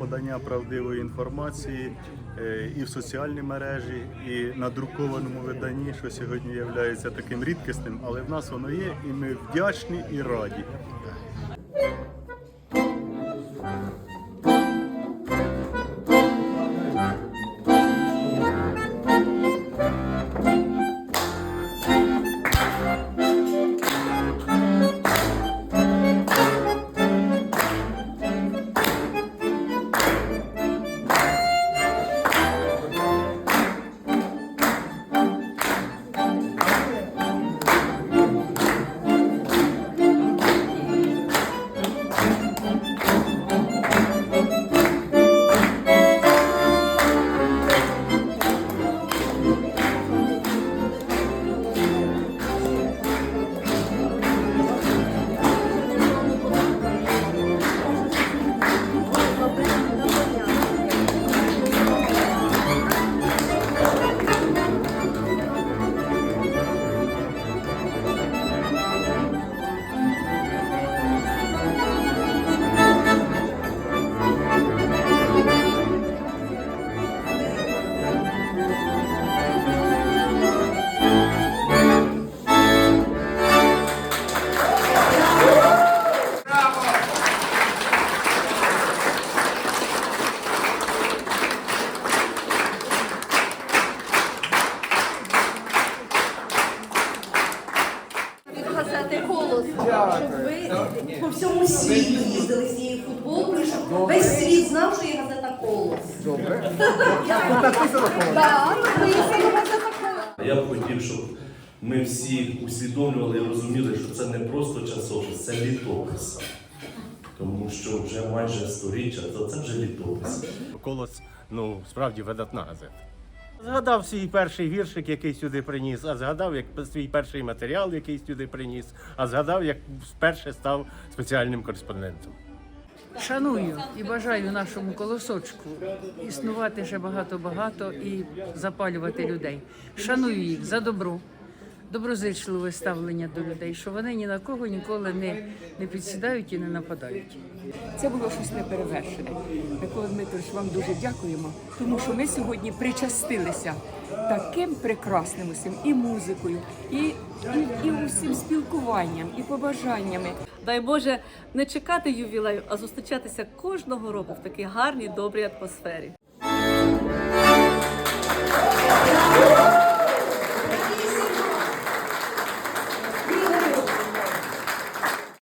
подання правдивої інформації е, і в соціальній мережі, і на друкованому виданні, що сьогодні є таким рідкісним, але в нас воно є, і ми вдячні і раді. Від газети Голос, щоб ви по всьому світу їздили з цією футболкою, щоб весь світ знав, що є газета Голос. Добре. Так, написано газета Голос. Я б хотів, щоб ми всі усвідомлювали і розуміли, що це не просто часопис, це літопис. Тому що вже майже сторіччя, то це вже літопис. Колос, ну, справді видатна газета. Згадав свій перший віршик, який сюди приніс, а згадав як свій перший матеріал, який сюди приніс, а згадав, як вперше став спеціальним кореспондентом. Шаную і бажаю нашому колосочку існувати ще багато-багато і запалювати людей. Шаную їх за добро, доброзичливе ставлення до людей, що вони ні на кого ніколи не, не підсідають і не нападають. Це було щось неперевершене. Микола Дмитрович, вам дуже дякуємо, тому що ми сьогодні причастилися таким прекрасним усім і музикою, і, і, і усім спілкуванням, і побажаннями. Дай Боже не чекати ювілею, а зустрічатися кожного року в такій гарній, добрій атмосфері.